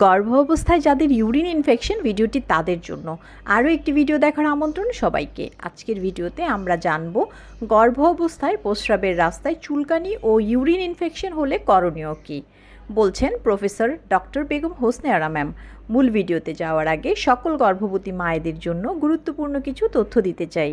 গর্ভ অবস্থায় যাদের ইউরিন ইনফেকশন ভিডিওটি তাদের জন্য। আরও একটি ভিডিও দেখার আমন্ত্রণ সবাইকে। আজকের ভিডিওতে আমরা জানব গর্ভ অবস্থায় প্রস্রাবের রাস্তায় চুলকানি ও ইউরিন ইনফেকশন হলে করণীয় কী? বলছেন professor doctor Begum Hosne Ara ma'am. মূল ভিডিওতে যাওয়ার আগে সকল গর্ভবতী মায়েদের জন্য গুরুত্বপূর্ণ কিছু তথ্য দিতে চাই।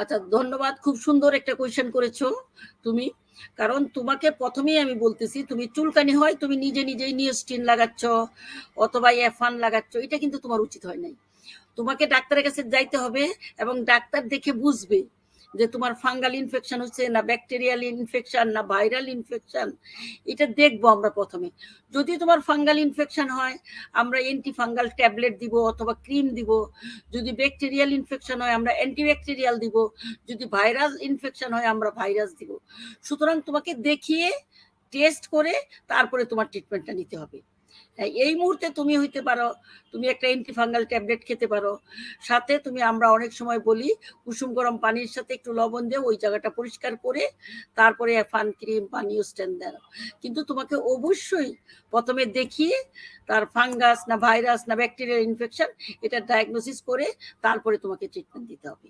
আচ্ছা ধন্যবাদ, খুব সুন্দর একটা কোয়েশ্চেন করেছ তুমি। কারণ তোমাকে প্রথমেই আমি বলতেছি, তুমি চুলকানি হয়, তুমি নিজে নিজেই নিউস্টিন লাগাচ্ছ অথবা এফান লাগাচ্ছ, এটা কিন্তু তোমার উচিত হয় নাই। তোমাকে ডাক্তারের কাছে যাইতে হবে এবং ডাক্তার দেখে বুঝবে যে তোমার ফাঙ্গাল ইনফেকশন হচ্ছে না ব্যাকটেরিয়াল ইনফেকশন না ভাইরাল ইনফেকশন, এটা দেখব আমরা প্রথমে। যদি তোমার ফাঙ্গাল ইনফেকশন হয়, আমরা অ্যান্টি ফাঙ্গাল ট্যাবলেট দিব অথবা ক্রিম দিব। যদি ব্যাকটেরিয়াল ইনফেকশন হয়, আমরা অ্যান্টিব্যাকটেরিয়াল দিব। যদি ভাইরাস ইনফেকশন হয়, আমরা ভাইরাস দিব। সুতরাং তোমাকে দেখিয়ে, টেস্ট করে, তারপরে তোমার ট্রিটমেন্টটা নিতে হবে। এই মুহূর্তে তুমি হইতে পারো, তুমি একটা অ্যান্টিফাঙ্গাল ট্যাবলেট খেতে পারো। সাথে তুমি, আমরা অনেক সময় বলি, কুসুম গরম পানির সাথে একটু লবণ দিয়ে ওই জায়গাটা পরিষ্কার করে তারপরে ফান ক্রিম পানি স্ট্যান্ড দেও। কিন্তু তোমাকে অবশ্যই প্রথমে দেখিয়ে তার ফাঙ্গাস না ভাইরাস না ব্যাকটেরিয়াল ইনফেকশন এটা ডায়াগনোসিস করে তারপরে তোমাকে ট্রিটমেন্ট দিতে হবে।